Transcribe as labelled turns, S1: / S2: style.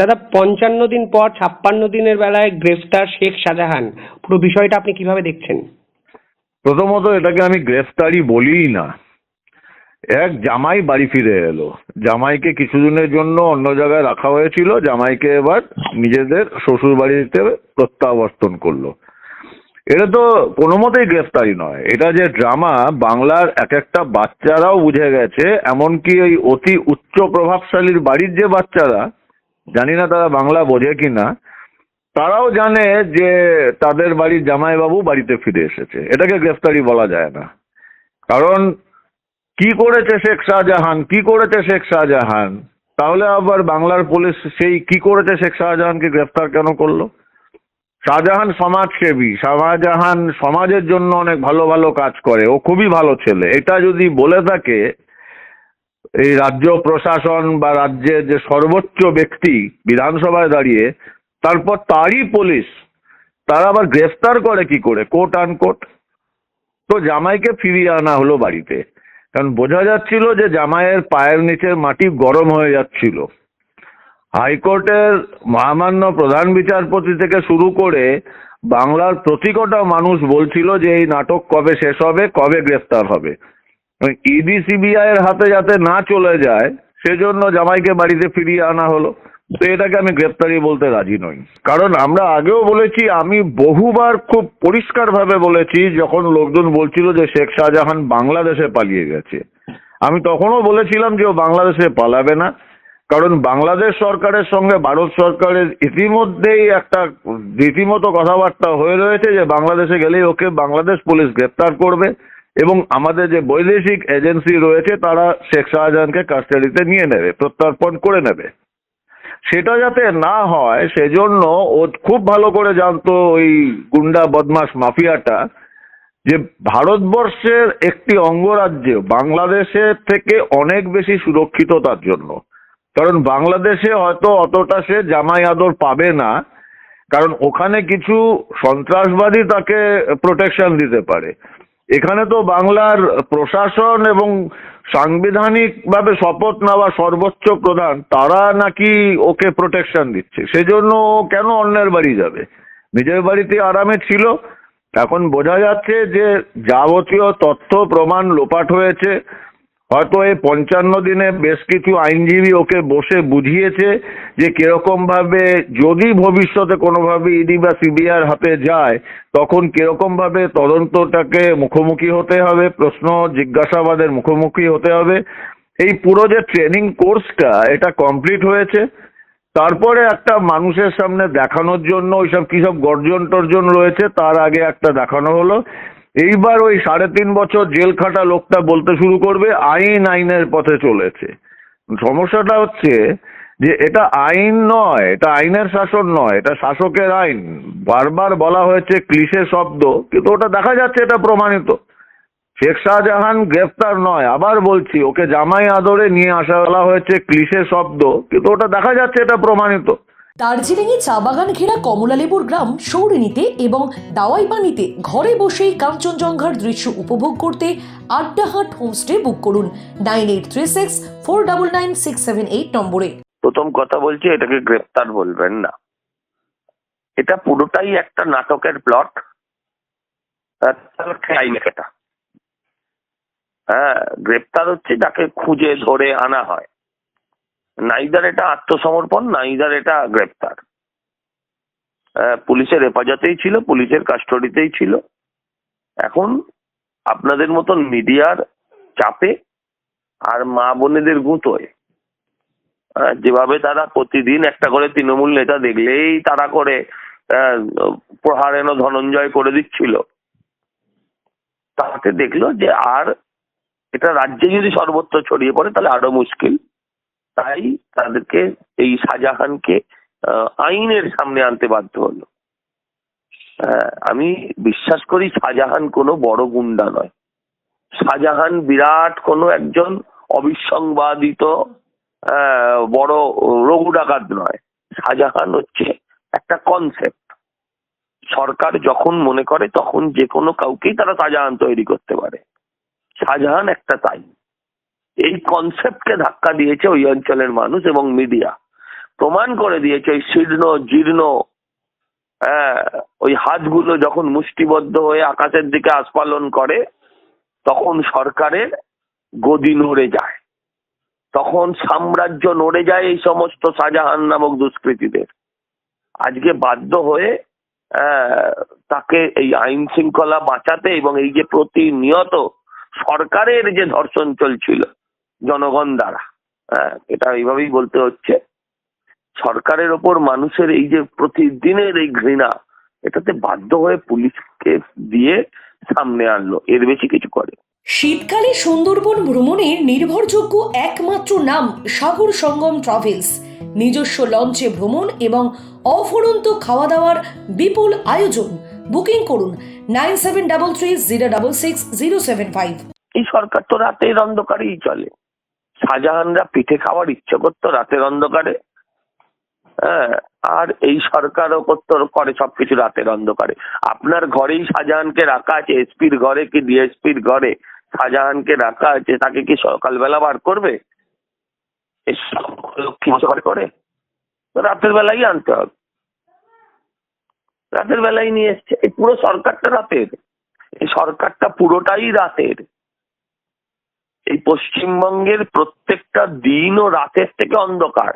S1: দাদা, পঞ্চান্ন দিন পর ছাপ্পান্ন দিনের বেলায় গ্রেফতার শেখ শাহজাহান। পুরো বিষয়টা আপনি কীভাবে দেখছেন?
S2: প্রথমত এটাকে আমি গ্রেফতারি বলিই না। এক জামাই বাড়ি ফিরে এলো। জামাইকে কিছুদিনের জন্য অন্য জায়গায় রাখা হয়েছিল। জামাইকে এবার নিজেদের শ্বশুর বাড়িতে প্রত্যাবর্তন করল। এটা তো কোনো মতেই গ্রেফতারি নয়। এটা যে ড্রামা, বাংলার এক একটা বাচ্চারাও বুঝে গেছে। এমনকি ওই অতি উচ্চ প্রভাবশালীর বাড়ির যে বাচ্চারা জানি না তারা বাংলা বোঝে কিনা, তারাও জানে যে তাদের বাড়ির জামাইবাবু বাড়িতে ফিরে এসেছে। এটাকে গ্রেফতারি বলা যায় না। কারণ, কি করেছে শেখ শাহজাহান? কি করেছে শেখ শাহজাহান? তাহলে আবার বাংলার পুলিশ সেই কি করেছে শেখ শাহজাহানকে গ্রেফতার কেন করল? শাহজাহান সমাজসেবী। শাহজাহান সমাজের জন্য অনেক ভালো ভালো কাজ করে। ও খুবই ভালো ছেলে। এটা যদি বলে থাকে এই রাজ্য প্রশাসন বা রাজ্যের যে সর্বোচ্চ ব্যক্তি বিধানসভায় দাঁড়িয়ে, তারপর তারই পুলিশ, তারা আবার গ্রেফতার করে কি করে? Court coat. আনকোট তো জামাইকে ফিরিয়ে আনা হলো বাড়িতে। কারণ বোঝা যাচ্ছিল যে জামাইয়ের পায়ের নিচের মাটি গরম হয়ে যাচ্ছিল। হাইকোর্টের মহামান্য প্রধান বিচারপতি থেকে শুরু করে বাংলার প্রতি কটা মানুষ বলছিল যে এই নাটক কবে শেষ হবে, কবে গ্রেফতার হবে। ইডি সিবিআই এর হাতে যাতে না চলে যায়, সেজন্য জামাইকে বাড়িতে ফিরিয়ে আনা হলো। তো এটাকে আমি গ্রেপ্তারি বলতে রাজি নই। কারণ আমরা আগেও বলেছি, আমি বহুবার খুব পরিষ্কারভাবে বলেছি, যখন লোকজন বলছিল যে শেখ শাহজাহান বাংলাদেশে পালিয়ে গেছে। আমি তখনও বলেছিলাম যে ও বাংলাদেশে পালাবে না। কারণ বাংলাদেশ সরকারের সঙ্গে ভারত সরকারের ইতিমধ্যেই একটা, রীতিমতো কথাবার্তা হয়ে রয়েছে যে বাংলাদেশে গেলেই ওকে বাংলাদেশ পুলিশ গ্রেপ্তার করবে। এবং আমাদের যে বৈদেশিক এজেন্সি রয়েছে, তারা শেখ শাহজাহানকে কাস্টাডিতে নিয়ে নেবে, প্রত্যর্পণ করে নেবে। সেটা যাতে না হয়, সেজন্য ও খুব ভালো করে জানতো ওই গুন্ডা বদমাস মাফিয়াটা, যে ভারতবর্ষের একটি অঙ্গরাজ্য বাংলাদেশের থেকে অনেক বেশি সুরক্ষিত তার জন্য। কারণ বাংলাদেশে হয়তো অতটা সে জামাই আদর পাবে না, কারণ ওখানে কিছু সন্ত্রাসবাদী তাকে প্রোটেকশন দিতে পারে। এখানে তো বাংলার প্রশাসন এবং সাংবিধানিকভাবে শপথ নেওয়া সর্বোচ্চ প্রধান, তারা নাকি ওকে প্রোটেকশন দিচ্ছে। সেজন্য ও কেন অন্যের বাড়ি যাবে? নিজের বাড়িতে আরামে ছিল। এখন বোঝা যাচ্ছে যে যাবতীয় তথ্য, প্রমাণ লোপাট হয়েছে। হয়তো এই পঞ্চান্ন দিনে বেশ কিছু আইনজীবী ওকে বসে বুঝিয়েছে যে কীরকম ভাবে যদি ভবিষ্যতে কোনোভাবে ইডি বা সিবিআর হাতে যায়, তখন কীরকম ভাবে তদন্তটাকে মুখোমুখি হতে হবে, প্রশ্ন জিজ্ঞাসাবাদের মুখোমুখি হতে হবে। এই পুরো যে ট্রেনিং কোর্সটা, এটা কমপ্লিট হয়েছে। তারপরে একটা মানুষের সামনে দেখানোর জন্য, ওইসব কি সব গর্জন টর্জন রয়েছে, তার আগে একটা দেখানো হলো। এইবার ওই সাড়ে তিন বছর জেল খাটা লোকটা বলতে শুরু করবে, আইন আইনের পথে চলেছে। সমস্যাটা হচ্ছে যে এটা আইন নয়, এটা আইনের শাসন নয়, এটা শাসকের আইন। বারবার বলা হয়েছে ক্লিশে শব্দ, কিন্তু ওটা দেখা যাচ্ছে এটা প্রমাণিত। শেখ শাহজাহান গ্রেফতার নয়, আবার বলছি, ওকে জামাই আদরে নিয়ে আসা বলা হয়েছে ক্লিশে শব্দ, কিন্তু ওটা দেখা যাচ্ছে এটা প্রমাণিত।
S3: দার্জিলিংয়ে চা বাগান ঘেরা কমলালেবুর গ্রাম সৌরিনীতে এবং দাওয়াই পানিতে ঘরে বসেই কাঞ্চনজঙ্ঘার দৃশ্য উপভোগ করতে আড্ডাহাট হোমস্টে বুক করুন nine eight three six four double nine six seven eight নম্বরে।
S4: প্রথম কথা বলছি, এটাকে গ্রেপ্তার বলবেন না। এটা পুরোটাই একটা নাটকের প্লট। এটা হ্যাঁ গ্রেপ্তার হচ্ছে যাকে খুঁজে ধরে আনা হয়। নাইদার এটা আত্মসমর্পণ নাইদার এটা গ্রেপ্তার। পুলিশের হেফাজতেই ছিল, পুলিশের কাস্টডিতেই ছিল। এখন আপনাদের মতন মিডিয়ার চাপে আর মা বোনেদের গুঁতোয়। যেভাবে তারা প্রতিদিন একটা করে তৃণমূল নেতা দেখলেই তারা করে প্রহার ধনঞ্জয় করে দিচ্ছিল। তাতে দেখল যে আর এটা রাজ্যে যদি সর্বত্র ছড়িয়ে পড়ে তাহলে আরও মুশকিল। তাই তাদেরকে এই শাহজাহানকে আইনের সামনে আনতে বাধ্য হলো। আহ, আমি বিশ্বাস করি শাহজাহান কোনো বড় গুন্ডা নয়। শাহজাহান বিরাট কোনো একজন অবিসংবাদিত বড় রঘু ডাকাত নয়। শাহজাহান হচ্ছে একটা কনসেপ্ট সরকার যখন মনে করে তখন যে কোনো কাউকেই তারা শাহজাহান তৈরি করতে পারে। শাহজাহান একটা তাই। এই কনসেপ্টকে ধাক্কা দিয়েছে ওই অঞ্চলের মানুষ এবং মিডিয়া প্রমাণ করে দিয়েছে ওই শীর্ণ জীর্ণ হ্যাঁ ওই হাতগুলো যখন মুষ্টিবদ্ধ হয়ে আকাশের দিকে আস্পালন করে তখন সরকারের গদি নড়ে যায়। তখন সাম্রাজ্য নড়ে যায় এই সমস্ত শাহজাহান নামক দুষ্কৃতীদের। আজকে বাধ্য হয়ে আহ, তাকে এই আইন শৃঙ্খলা বাঁচাতে এবং এই যে প্রতিনিয়ত সরকারের যে ধর্ষণ চলছিল জনগণ দ্বারা। হ্যাঁ, এটা এইভাবেই বলতে হচ্ছে। সরকারের ওপর মানুষের এই যে প্রতিদিনের এই ঘৃণা এটাতে বাধ্য হয়ে পুলিশকে দিয়ে সামনে আনলো এর বেশি কিছু করে।
S3: শীতকালে সুন্দরবন ভ্রমণের নির্ভরযোগ্য একমাত্র নাম সাগর সঙ্গম ট্রাভেলস। নিজস্ব লঞ্চে ভ্রমণ এবং অফুরন্ত খাওয়া দাওয়ার বিপুল আয়োজন। বুকিং করুন nine seven double three zero double six zero seven five.
S4: এই সরকার তো রাতের অন্ধকারেই চলে। শাহজাহানরা পিঠে খাওয়ার ইচ্ছে করতো রাতের অন্ধকারে। হ্যাঁ আর এই সরকারও করতো, করে সবকিছু রাতের অন্ধকারে। আপনার ঘরেই শাহজাহানকে রাখা আছে, এসপির ঘরে কি ডিএসপির ঘরে শাহজাহানকে রাখা আছে, তাকে কি সকালবেলা বার করবে? করে রাতের বেলাই আনতে হবে। রাতের বেলায় নিয়ে এসছে। এই পুরো সরকারটা রাতের। এই সরকারটা পুরোটাই রাতের। এই পশ্চিমবঙ্গের প্রত্যেকটা দিন ও রাতের থেকে অন্ধকার।